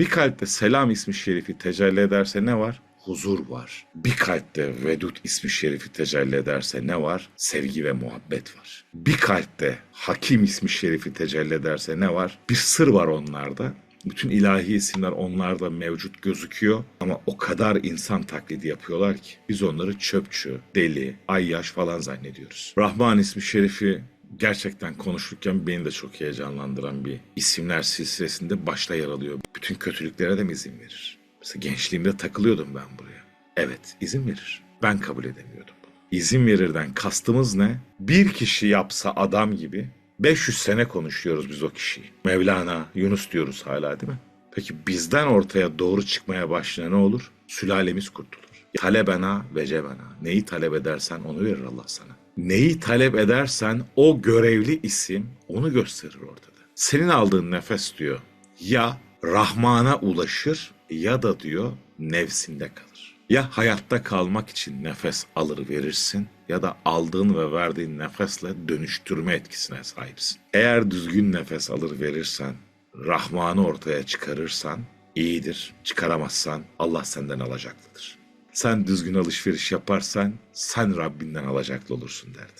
Bir kalpte selam ismi şerifi tecelli ederse ne var? Huzur var. Bir kalpte Vedud ismi şerifi tecelli ederse ne var? Sevgi ve muhabbet var. Bir kalpte Hakim ismi şerifi tecelli ederse ne var? Bir sır var onlarda. Bütün ilahi isimler onlarda mevcut gözüküyor ama o kadar insan taklidi yapıyorlar ki biz onları çöpçü, deli, ayyaş falan zannediyoruz. Rahman ismi şerifi gerçekten konuşurken beni de çok heyecanlandıran bir isimler silsilesinde başta yer alıyor. Bütün kötülüklere de mi izin verir? Mesela gençliğimde takılıyordum ben buraya. Evet izin verir. Ben kabul edemiyordum. İzin verirden kastımız ne? Bir kişi yapsa adam gibi 500 sene konuşuyoruz biz o kişiyi. Mevlana, Yunus diyoruz hala değil mi? Peki bizden ortaya doğru çıkmaya başlayan ne olur? Sülalemiz kurtulur. Talebena ve cebena. Neyi talep edersen onu verir Allah sana. Neyi talep edersen o görevli isim onu gösterir ortada. Senin aldığın nefes diyor ya Rahman'a ulaşır ya da diyor nefsinde kalır. Ya hayatta kalmak için nefes alır verirsin ya da aldığın ve verdiğin nefesle dönüştürme etkisine sahipsin. Eğer düzgün nefes alır verirsen, Rahman'ı ortaya çıkarırsan iyidir. Çıkaramazsan Allah senden alacaklıdır. Sen düzgün alışveriş yaparsan sen Rabbinden alacaklı olursun derdi.